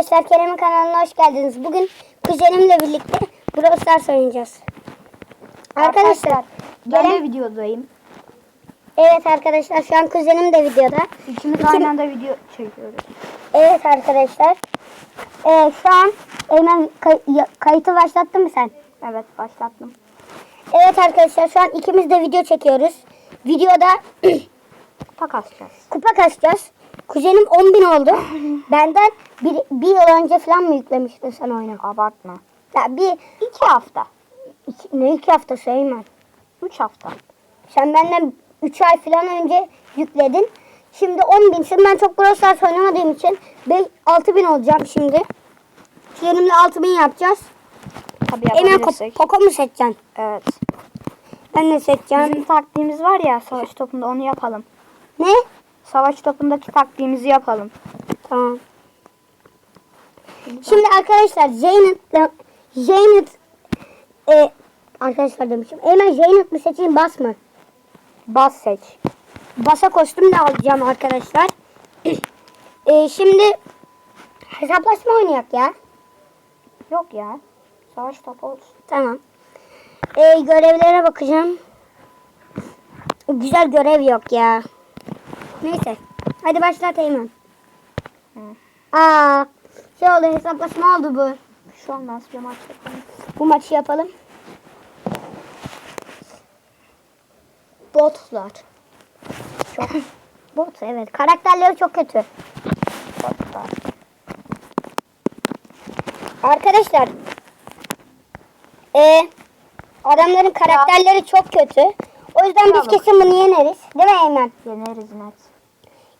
arkadaşlar Kerem'in kanalına hoş geldiniz. Bugün kuzenimle birlikte Brawl Stars oynayacağız. Arkadaşlar Ben Kerem, de videodayım. evet arkadaşlar şu an kuzenim de videoda. İkimiz İkim- aynı anda video çekiyoruz. Evet arkadaşlar. Ee, şu an Eymen kay- kayıtı başlattın mı sen? Evet başlattım. Evet arkadaşlar şu an ikimiz de video çekiyoruz. Videoda Kupa kasacağız. kupa kasacağız. Kuzenim 10.000 oldu. Benden bir, bir yıl önce falan mı yüklemiştin sen oyunu? Abartma. Ya bir İki hafta. iki, ne iki hafta Eymen? Üç hafta. Sen benden 3 ay falan önce yükledin. Şimdi 10 binsin. Ben çok Brawl Stars oynamadığım için 6 bin olacağım şimdi. Kuzenimle 6 bin yapacağız. Tabii Hemen. Koko mu seçeceksin? Evet. Ben de seçeceğim. Bizim taktiğimiz var ya savaş topunda onu yapalım. Ne? Savaş topundaki taktiğimizi yapalım. Tamam. Şimdi arkadaşlar Zeynep Zeynep e, arkadaşlar demişim. Hemen Zeynep mi seçeyim bas mı? Bas seç. Basa kostüm de alacağım arkadaşlar. e, şimdi hesaplaşma oynayak ya. Yok ya. Savaş topu olsun. Tamam. E, görevlere bakacağım. Güzel görev yok ya. Neyse. Hadi başlat Eymen. Hı. Aa, şey oldu hesaplaşma oldu bu. Bir şey olmaz bir maç yapalım. Bu maçı yapalım. Botlar. Çok bot evet. Karakterleri çok kötü. Botlar. Arkadaşlar. E, adamların karakterleri çok kötü. O yüzden biz kesin bunu yeneriz. Değil mi Eymen? Yeneriz net.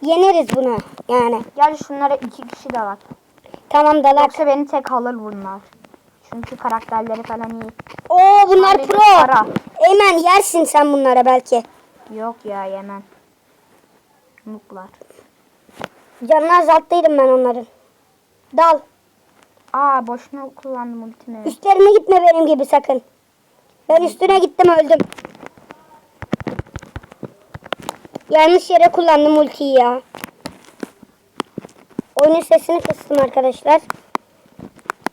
Yeneriz bunu yani. Gel şunlara iki kişi de var. Tamam dalak. Yoksa beni tek alır bunlar. Çünkü karakterleri falan iyi. Oo bunlar Sadece pro. para. Eymen yersin sen bunlara belki. Yok ya yemem. Mutlar. Canını azalttıydım ben onların. Dal. Aa boşuna kullandım ultimi. Üstlerine gitme benim gibi sakın. Ben üstüne gittim öldüm. Yanlış yere kullandım ultiyi ya. Oyunun sesini kıstım arkadaşlar.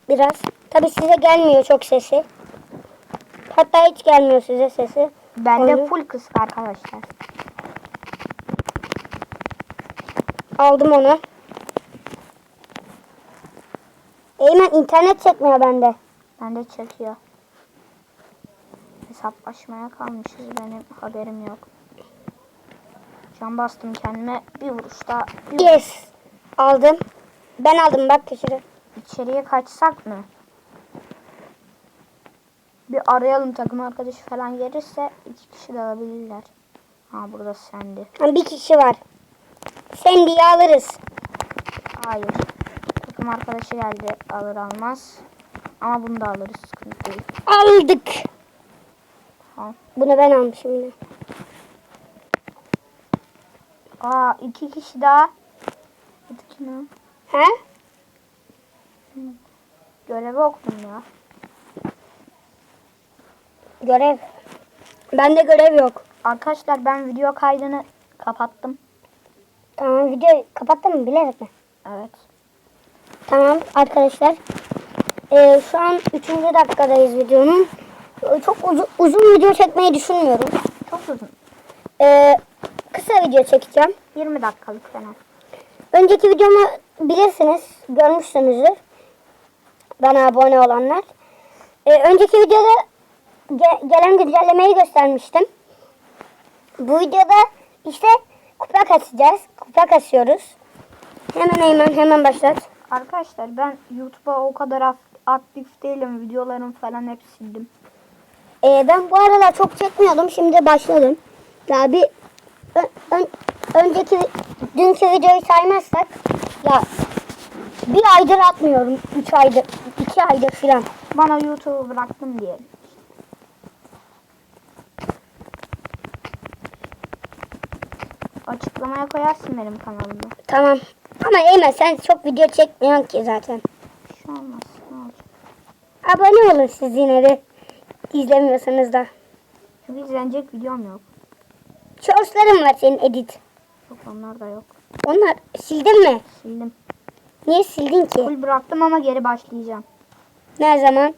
Biraz. Tabi size gelmiyor çok sesi. Hatta hiç gelmiyor size sesi. Bende Oyunu- full kısık arkadaşlar. Aldım onu. Eymen internet çekmiyor bende. Bende çekiyor. Hesaplaşmaya kalmışız benim haberim yok. Can bastım kendime bir vuruşta. Bir Yes. Aldım. Ben aldım bak köşede. İçeriye kaçsak mı? Bir arayalım takım arkadaşı falan gelirse iki kişi de alabilirler. Ha burada sendi. Bir kişi var. Sandy'yi alırız. Hayır. Takım arkadaşı geldi alır almaz. Ama bunu da alırız sıkıntı değil. Aldık. Tamam. Bunu ben almışım yine. Aa iki kişi daha. He? Görevi okudum ya. Görev. Bende görev yok. Arkadaşlar ben video kaydını kapattım. Tamam videoyu kapattın mı bilerek mi? Evet. Tamam arkadaşlar. Ee, şu an 3. dakikadayız videonun. Ee, Çok uzun, uzun video çekmeyi düşünmüyorum. Çok uzun. Ee, kısa video çekeceğim. 20 dakikalık falan. Önceki videomu bilirsiniz, görmüşsünüzdür. Bana abone olanlar. Ee, önceki videoda ge- gelen güncellemeyi göstermiştim. Bu videoda işte kupa kasacağız. Kupa kasıyoruz. Hemen hemen hemen başlat. Arkadaşlar ben YouTube'a o kadar aktif değilim. Videolarım falan hep sildim. Ee, ben bu aralar çok çekmiyordum. Şimdi başladım. Ya bir ön- ön- önceki dünkü videoyu saymazsak ya bir aydır atmıyorum. Üç aydır, iki aydır filan. Bana YouTube'u bıraktım diyelim. Açıklamaya koyarsın benim kanalımda. Tamam. Ama Eymen sen çok video çekmiyorsun ki zaten. Şey olmaz. Ne olacak? Abone olun siz yine de. İzlemiyorsanız da. Çünkü izlenecek videom yok. Shortsların var senin edit. Yok onlar da yok. Onlar sildin mi? Sildim. Niye sildin ki? Full bıraktım ama geri başlayacağım. Ne zaman?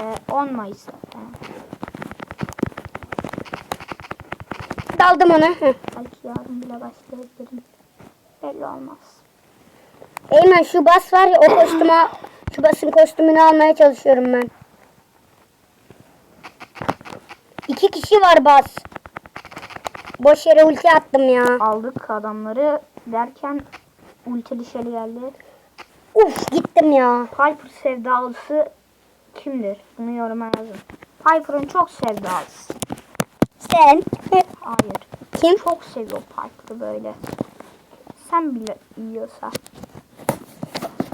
Ee, 10 Mayıs'ta. Daldım ona. Heh. Belki yarın bile başlayabilirim. Belli olmaz. Eymen şu bas var ya o kostüme şu basın kostümünü almaya çalışıyorum ben. İki kişi var bas. Boş yere ulti attım ya. Aldık adamları derken ultili şeli geldi. Uf gittim ya. Piper sevdalısı kimdir? Bunu yoruma yazın. Piper'ın çok sevdalısı. Sen. Hayır. Kim? Çok seviyor Piper'ı böyle. Sen bile yiyorsa.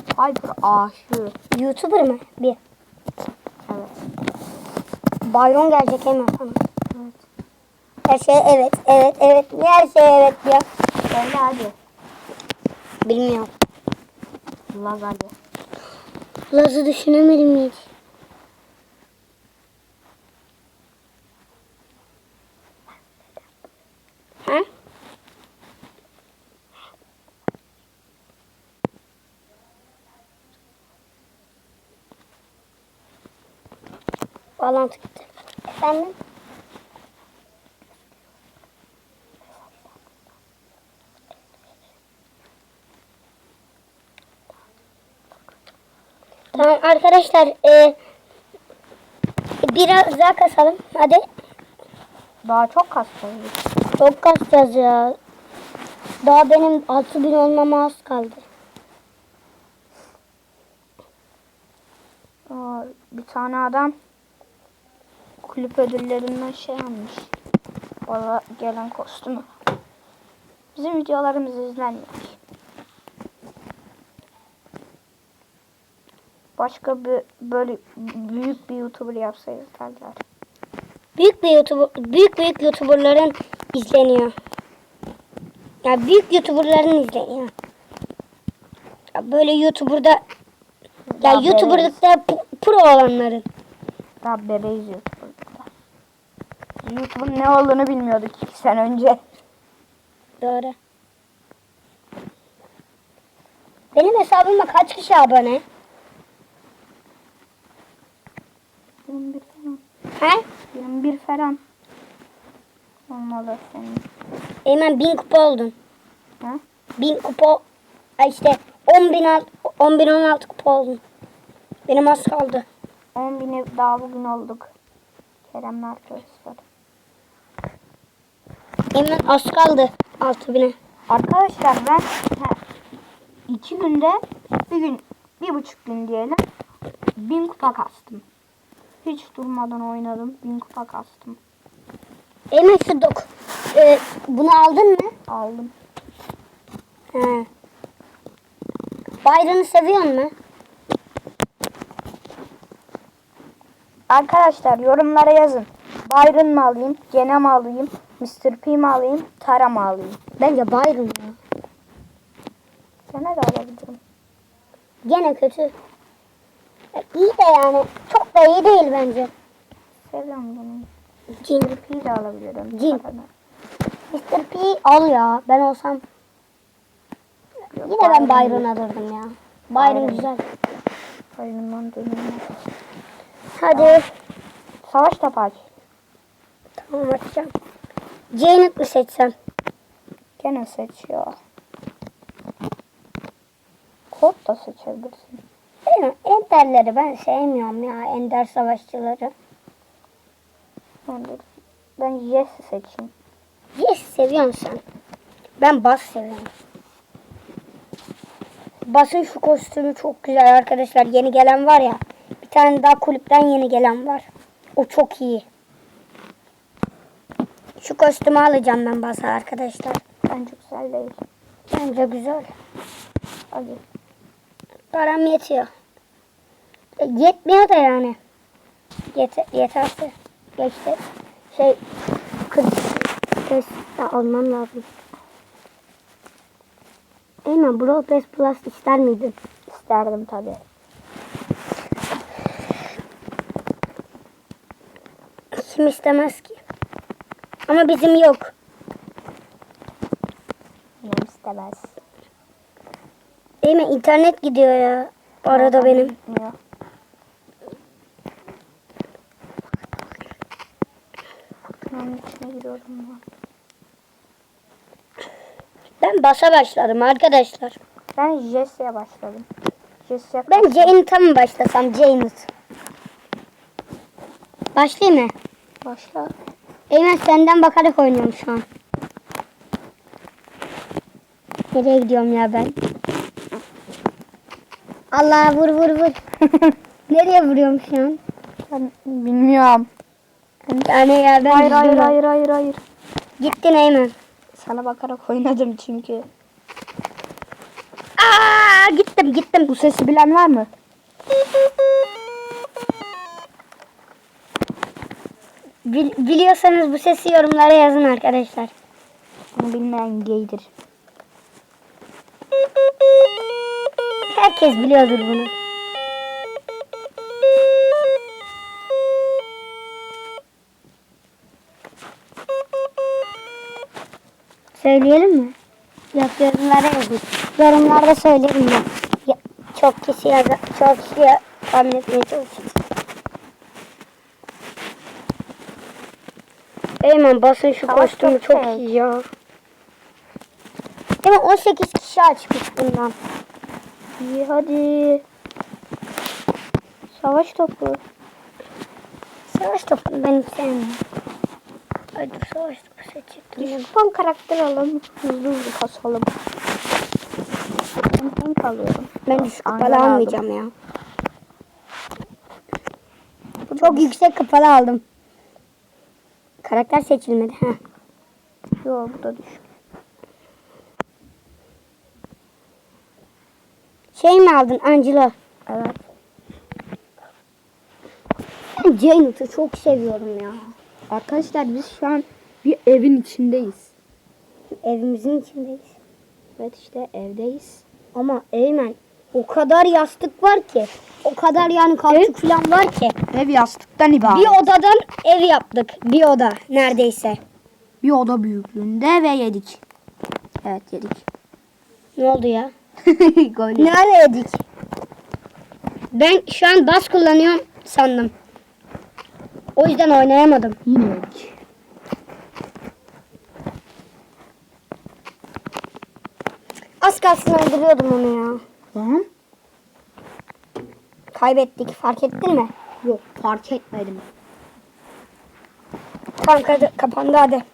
Piper aşığı. Youtuber mı? Bir. Evet. Bayron gelecek hemen sana. Evet. Her şey evet, evet, evet. Niye her şey evet diyor? Söyle hadi. Bilmiyorum. Laz hadi. Laz'ı düşünemedim hiç. Ha? Bağlantı gitti. Efendim? Tamam arkadaşlar e, biraz daha kasalım. Hadi. Daha çok kasacağız. Çok kasacağız ya. Daha benim 6000 olmama az kaldı. Aa, bir tane adam kulüp ödüllerinden şey almış. Bana gelen kostümü. Bizim videolarımız izlenmiyor. Başka bir böyle büyük bir YouTuber yapsa izlerler. Büyük bir YouTuber, büyük büyük YouTuber'ların izleniyor. Ya büyük YouTuber'ların izleniyor. Ya böyle YouTuber'da ya bebeğiz. YouTuber'lıkta pro olanların. Daha bebeğiz YouTuber'da. YouTube'un ne olduğunu bilmiyorduk iki sene önce. Doğru. Benim hesabıma kaç kişi abone? 21 falan. He? 21 falan. Olmalı senin. Eymen bin kupa oldun. Ha? Bin kupa işte 10 bin, al- 10 bin 16 kupa oldun. Benim az kaldı. 10 bini daha bugün olduk. Kerem'le arkadaşlar. Eymen az kaldı 6 bine. Arkadaşlar ben he, iki günde bir gün bir buçuk gün diyelim bin kupa kastım. Hiç durmadan oynadım. Bin kupa kastım. Eymen şu dok. Ee, bunu aldın mı? Aldım. He. Bayrağını seviyor mu? Arkadaşlar yorumlara yazın. Byron mı alayım? Gene mi alayım? Mr. P mi alayım? Tara mı alayım? Bence Byron ya. Gene de alabilirim. Gene kötü. İyi de yani. Çok da iyi değil bence. Seviyorum gene. Cin. Mr. P de alabilirim. Cin. Tara'dan. Mr. P al ya. Ben olsam. Yok, Yine ben Byron alırdım ya. Byron Byron. güzel. Byron'dan dönüyorum. Hadi. Savaş topu aç. Tamam açacağım. Janet mi seçsem? Gene seçiyor. Kod da seçebilirsin. Değil mi? Enderleri ben sevmiyorum ya. Ender savaşçıları. Ben, Jesse seçeyim. Yes seviyorsun sen. Ben bas seviyorum. Basın şu kostümü çok güzel arkadaşlar. Yeni gelen var ya. Bir tane daha kulüpten yeni gelen var. O çok iyi. Şu kostümü alacağım ben basa arkadaşlar. Bence güzel değil. Bence güzel. Hadi. Param yetiyor. Yetmiyor da yani. Yeter, yeterse. Geçti. Şey kız test almam lazım. Eymen Brawl Pass Plus ister miydin? İsterdim tabii. Kim istemez ki? Ama bizim yok. Kim istemez. Eymen internet gidiyor ya. Arada benim. Gitmiyor. Ben içine giriyorum ben. Ben basa başladım arkadaşlar. Ben Jesse'ye başladım. Jesse'ye Ben Janet'a mı başlasam Janet? Başlayayım mı? başla. Eymen senden bakarak oynuyorum şu an. Nereye gidiyorum ya ben? Allah vur vur vur. Nereye vuruyorum şu an? Ben bilmiyorum. Yani ya ben Hayır hayır gidiyorum. hayır hayır hayır. Gittin Eymen. Sana bakarak oynadım çünkü. Aa gittim gittim. Bu sesi bilen var mı? Bil- biliyorsanız bu sesi yorumlara yazın arkadaşlar. Bunu bilmeyen gaydir. Herkes biliyordur bunu. Söyleyelim mi? Yok yorumlara yazın. Yorumlarda söylerim ben. Ya, çok kişi yaz çok kişi tahmin etmeye çalışacağız. Eymen basın şu Savaş kostümü çok çok fake. iyi ya. Eymen 18 kişi açmış bundan. İyi hadi. Savaş topu. Savaş topunu ben sevmiyorum. Ay dur savaş topu seçecektim. Düşman karakter alalım. Hızlı hızlı kasalım. Ben tank alıyorum. Ben düşük Aynen kapalı aldım. almayacağım ya. Çok yüksek kapalı aldım. Karakter seçilmedi. Heh. Yok bu da düşük. Şey mi aldın Angela? Evet. Ben Janet'ı çok seviyorum ya. Arkadaşlar biz şu an bir evin içindeyiz. Evimizin içindeyiz. Evet işte evdeyiz. Ama Eymen o kadar yastık var ki. O kadar yani kalçuk falan var ki. Ev yastıktan ibaret. Bir odadan ev yaptık. Bir oda neredeyse. Bir oda büyüklüğünde ve yedik. Evet yedik. Ne oldu ya? Gol. Nerede yedik? Ben şu an bas kullanıyorum sandım. O yüzden oynayamadım. Yine. Az kalsın öldürüyordum onu ya. Lan? Kaybettik. Fark ettin mi? Yok fark etmedim. Tamam kapandı hadi.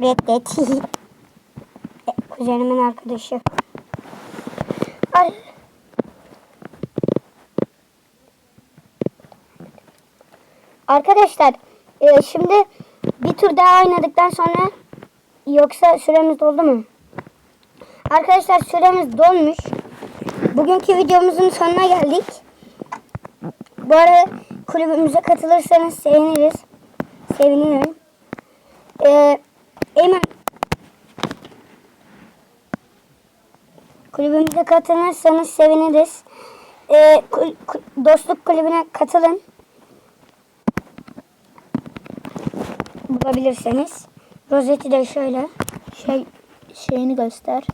Reddet. E, Kuzenimin arkadaşı. Arkadaşlar e, şimdi bir tur daha oynadıktan sonra yoksa süremiz doldu mu? Arkadaşlar süremiz dolmuş. Bugünkü videomuzun sonuna geldik. Bu arada kulübümüze katılırsanız seviniriz. Sevinirim. Ee, Eymen kulübümüze katılırsanız seviniriz. Ee, kul- kul- dostluk kulübüne katılın. Bulabilirseniz. Rozeti de şöyle. Şey şeyini göster.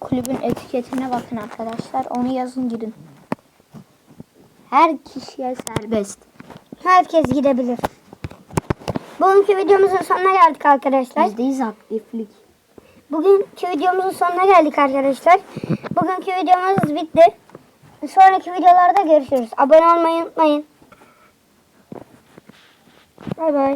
Kulübün etiketine bakın arkadaşlar. Onu yazın girin. Her kişiye serbest. Herkes gidebilir. Bugünkü videomuzun sonuna geldik arkadaşlar. Bizdeyiz aktiflik. Bugünkü videomuzun sonuna geldik arkadaşlar. Bugünkü videomuz bitti. Sonraki videolarda görüşürüz. Abone olmayı unutmayın. Bay bay.